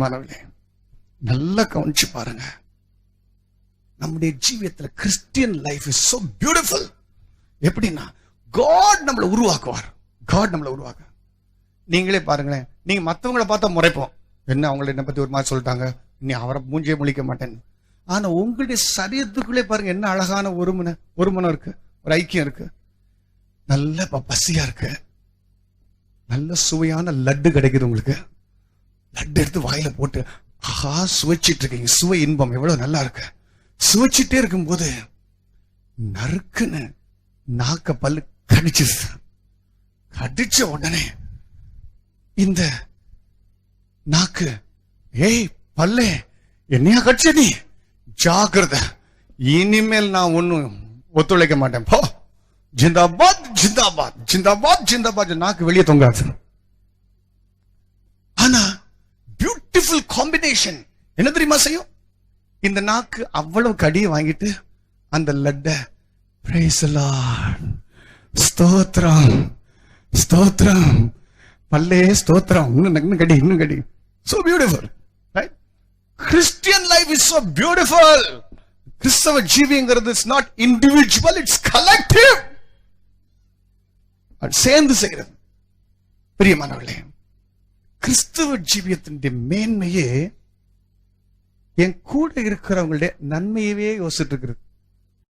பிரியமானவர்களே நல்லா கவனிச்சு பாருங்க. நம்முடைய ஜீவியத்துல Christian life is so beautiful எப்படின்னா காட் நம்மளை உருவாக்குவார். காட் நம்மளை உருவாக்க. நீங்களே பாருங்களேன் நீங்க மத்தவங்கள பார்த்தா முறைப்போம். என்ன அவங்கள என்ன பத்தி ஒரு மாதிரி சொல்லிட்டாங்க? நீ அவரை மூஞ்சியே முழிக்க மாட்டேன் ஆனா உங்களுடைய சரீரத்துக்குள்ளே பாருங்க என்ன அழகான ஒருமன ஒருமனம் இருக்கு ஒரு ஐக்கியம் இருக்கு. நல்ல பசியா இருக்கு. நல்ல சுவையான லட்டு கிடைக்குது உங்களுக்கு. லட்டு எடுத்து வாயில போட்டு ஆஹா சுவைச்சிட்டு இருக்கீங்க. சுவை இன்பம் எவ்வளவு நல்லா இருக்கு. சுவைச்சிட்டே இருக்கும்போது நறுக்குன்னு நாக்க பல்லு கடிச்சிருச்சு கடிச்ச உடனே இந்த நாக்கு ஏய் பல்லே என்னையா கடிச்ச நீ? ஜாக்கிரத. இனிமேல் நான் ஒண்ணும் ஒத்துழைக்க மாட்டேன். போ. ஜிந்தாபாத் ஜிந்தாபாத் ஜிந்தாபாத் ஜிந்தாபாத். நாக்கு வெளியே தொங்காது ஆனா பியூட்டிஃபுல் காம்பினேஷன் என்ன தெரியுமா செய்யும்? இந்த நாக்கு அவ்வளவு கடியை வாங்கிட்டு அந்த லட்ட ஸ்தோத்ரம் ஸ்தோத்திரம். பல்லே ஸ்தோத்ரம் இன்னும் கடி இன்னும் கடி. So beautiful Christian life is so beautiful கிறிஸ்தவ ஜீவிங்கிறது is not individual it's collective சேர்ந்து செய்கிறது. பிரியமானவர்களே கிறிஸ்துவ ஜீவியத்தினுடைய மேன்மையே என் கூட இருக்கிறவங்களுடைய நன்மையவே யோசிச்சுட்டு இருக்கிறது.